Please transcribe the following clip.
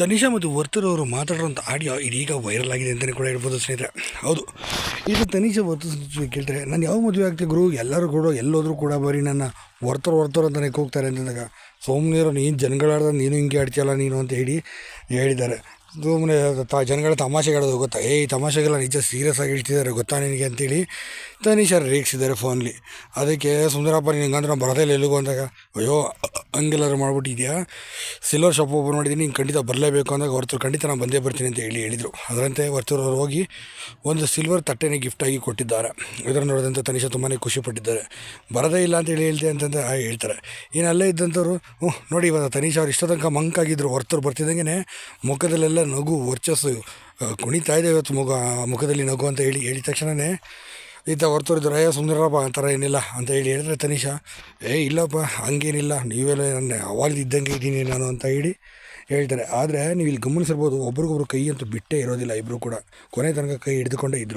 ತನಿಷಾ ಮತ್ತು ವರ್ತೂರ್ ಅವರು ಮಾತಾಡಿರೋಂಥ ಆಡಿಯೋ ಇದೀಗ ವೈರಲ್ ಆಗಿದೆ ಅಂತಲೇ ಕೂಡ ಹೇಳ್ಬೋದು ಸ್ನೇಹಿತರೆ. ಹೌದು. ಇದು ತನಿಷಾ ವರ್ತೂರ್ ಕೇಳ್ತಾರೆ, ನಾನು ಯಾವ ಮದುವೆ ಆಗ್ತೀನಿ ಗುರು? ಎಲ್ಲರೂ ಕೂಡ, ಎಲ್ಲೋದ್ರೂ ಕೂಡ ಬರೀ ನನ್ನ ವರ್ತರ್ ವರ್ತರ್ ಅಂತಲೇ ಕೂಗ್ತಾರೆ ಅಂತಂದಾಗ ಸೋಮನೇರು ನೀನು ಜನಗಳಾಡ್ದ ನೀನು ಹಿಂಗೆ ಆಡ್ತೀಯಲ್ಲ ನೀನು ಅಂತ ಹೇಳಿ ಹೇಳಿದ್ದಾರೆ. ಸುಮ್ಮನೆ ತ, ಜನಗಳ ತಮಾಷೆಗಾಡೋದು ಗೊತ್ತಾ? ಏಯ್ ತಮಾಷೆಗೆಲ್ಲ ನಿಜ ಸೀರಿಯಸ್ ಆಗಿ ಹೇಳ್ತಿದ್ದಾರೆ, ಗೊತ್ತಾ ನಿನಗೆ? ಅಂತೇಳಿ ತನಿಷಾ ರೇಗಿಸಿದ್ದಾರೆ ಫೋನ್ಲಿ ಅದಕ್ಕೆ, ಸುಂದರಪ್ಪ, ನೀನು ಹಂಗಂದ್ರೆ ನಾನು ಬರೋದೇ ಇಲ್ಲ, ಎಲ್ಲಿಗೂ ಅಂದಾಗ, ಅಯ್ಯೋ ಹಂಗೆಲ್ಲಾರು ಮಾಡಿಬಿಟ್ಟಿದ್ಯಾ? ಸಿಲ್ವರ್ ಶಾಪ್ ಓಪನ್ ಮಾಡಿದ್ದೀನಿ, ನೀನು ಖಂಡಿತ ಬರಲೇಬೇಕು ಅಂದಾಗ ಹೊರತು ಖಂಡಿತ ನಾನು ಬಂದೇ ಬರ್ತೀನಿ ಅಂತ ಹೇಳಿ ಹೇಳಿದರು. ಅದರಂತೆ ವರ್ತೂರವ್ರು ಹೋಗಿ ಒಂದು ಸಿಲ್ವರ್ ತಟ್ಟೆನೇ ಗಿಫ್ಟಾಗಿ ಕೊಟ್ಟಿದ್ದಾರೆ. ಇದನ್ನು ನೋಡಿದಂಥ ತನಿಷಾ ತುಂಬಾ ಖುಷಿಪಟ್ಟಿದ್ದಾರೆ ಬರೋದೇ ಇಲ್ಲ ಅಂತ ಹೇಳಿ ಹೇಳ್ತೆ ಅಂತಂದು ಹೇಳ್ತಾರೆ. ಇನ್ನು ಅಲ್ಲೇ ಇದ್ದಂಥವ್ರು ಹ್ಞೂ ನೋಡಿ ಇವಾಗ ತನಿಷಾ ಅವ್ರು ಇಷ್ಟೋ ತನಕ ಮಂಕಾಗಿದ್ದರು ಹೊರತರು ಬರ್ತಿದ್ದಂಗೆ ಮುಖದಲ್ಲೆಲ್ಲ ನಗು, ವರ್ಚಸ್ಸು ಕುಣಿತಾ ಇದೆ ಇವತ್ತು ಮುಖ, ಮುಖದಲ್ಲಿ ನಗು ಅಂತ ಹೇಳಿ ಹೇಳಿದ ತಕ್ಷಣವೇ ಈತ ಹೊರ್ತೋರಿದ್ರು ಅಯ್ಯ ಸುಂದರಪ್ಪ ಆ ಥರ ಏನಿಲ್ಲ ಅಂತ ಹೇಳಿ ಹೇಳಿದ್ರೆ, ತನಿಷಾ, ಏ ಇಲ್ಲಪ್ಪ, ಹಂಗೇನಿಲ್ಲ, ನೀವೆಲ್ಲ ನನ್ನ ಅವಾಲ್ದು ಇದ್ದಂಗೆ ಇದ್ದೀನಿ ನಾನು ಅಂತ ಹೇಳಿ ಹೇಳ್ತಾರೆ. ಆದರೆ ನೀವು ಇಲ್ಲಿ ಗಮನಿಸಿರ್ಬೋದು, ಒಬ್ರಿಗೊಬ್ರು ಕೈ ಅಂತೂ ಬಿಟ್ಟೇ ಇರೋದಿಲ್ಲ ಇಬ್ಬರು ಕೂಡ. ಕೊನೆ ತನಕ ಕೈ ಹಿಡಿದುಕೊಂಡೇ ಇದ್ದರು